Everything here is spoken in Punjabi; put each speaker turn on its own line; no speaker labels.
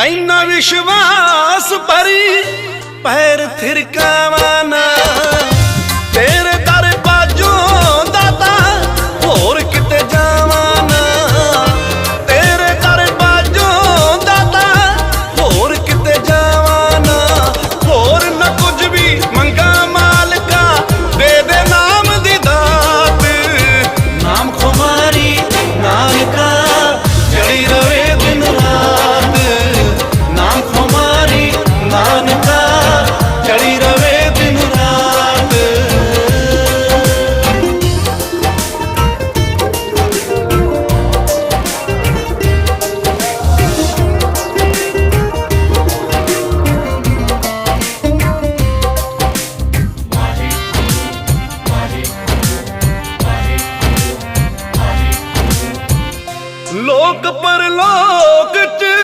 ਐਨਾ ਵਿਸ਼ਵਾਸ ਪਰੀ ਪੈਰ ਥਿਰਕਾਵਾਂ ਨਾ ਲੋਕ ਪਰਲੋਕ ਚ